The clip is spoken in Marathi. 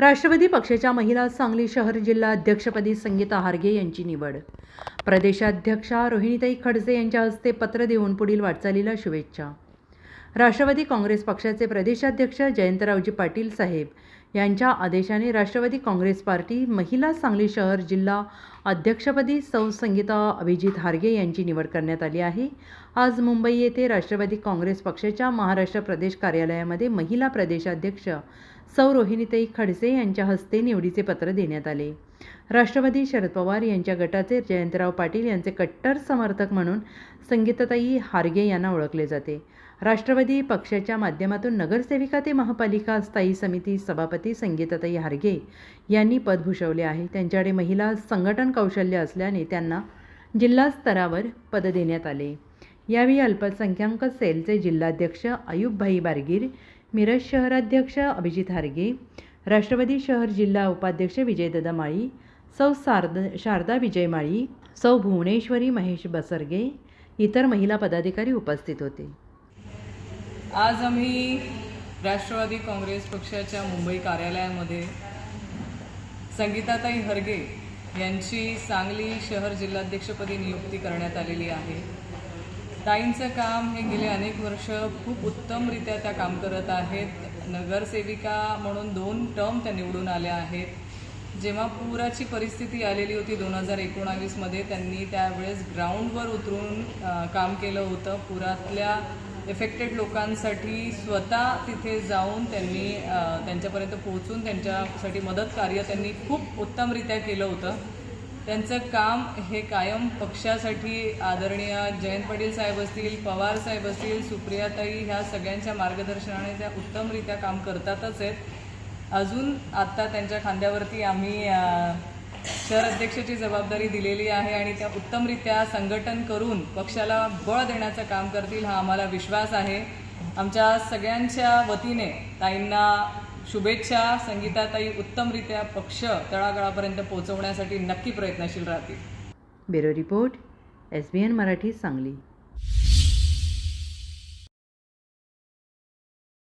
राष्ट्रवादी पक्षाच्या महिला सांगली शहर जिल्हा अध्यक्षपदी संगीता हार्गे यांची निवड. प्रदेशाध्यक्षा रोहिणीताई खडसे यांच्या हस्ते पत्र देऊन पुढील वाटचालीला शुभेच्छा. राष्ट्रवादी काँग्रेस पक्षाचे प्रदेशाध्यक्ष जयंतरावजी पाटील साहेब यांच्या आदेशाने राष्ट्रवादी काँग्रेस पार्टी महिला सांगली शहर जिल्हा अध्यक्षपदी सौ संगीता अभिजित हार्गे यांची निवड करण्यात आली आहे. आज मुंबई येथे राष्ट्रवादी काँग्रेस पक्षाच्या महाराष्ट्र प्रदेश कार्यालयामध्ये महिला प्रदेशाध्यक्ष सौ रोहिणीताई खडसे यांच्या हस्ते निवडीचे पत्र देण्यात आले. राष्ट्रवादी शरद पवार यांच्या गटाचे जयंतराव पाटील यांचे कट्टर समर्थक म्हणून संगीताताई हार्गे यांना ओळखले जाते. राष्ट्रवादी पक्षाच्या माध्यमातून नगरसेविका ते महापालिका स्थायी समिती सभापती संगीताताई हारगे यांनी पद भूषवले आहे. त्यांच्याकडे महिला संघटन कौशल्य असल्याने त्यांना जिल्हा स्तरावर पद देण्यात आले. यावेळी अल्पसंख्याक सेलचे जिल्हाध्यक्ष अयूबभाई बारगीर मिरज शहराध्यक्ष अभिजित हारगे राष्ट्रवादी शहर जिल्हा उपाध्यक्ष विजयदादा माळी सौ सारद शारदा विजय माळी सौ भुवनेश्वरी महेश बसरगे इतर महिला पदाधिकारी उपस्थित होते. आज आम्ही राष्ट्रवादी काँग्रेस पक्षाच्या मुंबई कार्यालयामध्ये संगीताताई हरगे यांची सांगली शहर जिल्हाध्यक्षपदी नियुक्ती करण्यात आलेली आहे. ताईंचं काम हे गेले अनेक वर्ष खूप उत्तमरित्या त्या काम करत आहेत. नगरसेविका म्हणून दोन टर्म त्या निवडून आल्या आहेत. जेव्हा पुराची परिस्थिती आलेली होती दोन हजार एकोणावीसमध्ये त्यांनी त्यावेळेस ग्राउंडवर उतरून काम केलं होतं. पुरातल्या एफेक्टेड लोकांसाठी स्वतः तिथे जाऊन त्यांनी त्यांच्यापर्यंत पोहोचून त्यांच्यासाठी मदत कार्य त्यांनी खूप उत्तमरित्या केलं होतं. त्यांचं काम हे कायम पक्षासाठी आदरणीय जयंत पाटील साहेब असतील पवार साहेब असतील सुप्रियाताई ह्या सगळ्यांच्या मार्गदर्शनाने त्या उत्तमरित्या काम करतातच आहेत. अजून आत्ता त्यांच्या खांद्यावरती आम्ही शहर अध्यक्षाची जबाबदारी दिलेली आहे आणि त्या उत्तमरित्या संघटन करून पक्षाला बळ देण्याचं काम करतील हा आम्हाला विश्वास आहे. आमच्या सगळ्यांच्या वतीने ताईंना शुभेच्छा. संगीताताई उत्तमरित्या पक्ष तळागाळापर्यंत पोहोचवण्यासाठी नक्की प्रयत्नशील राहतील. Bureau report S B N Marathi Sangli.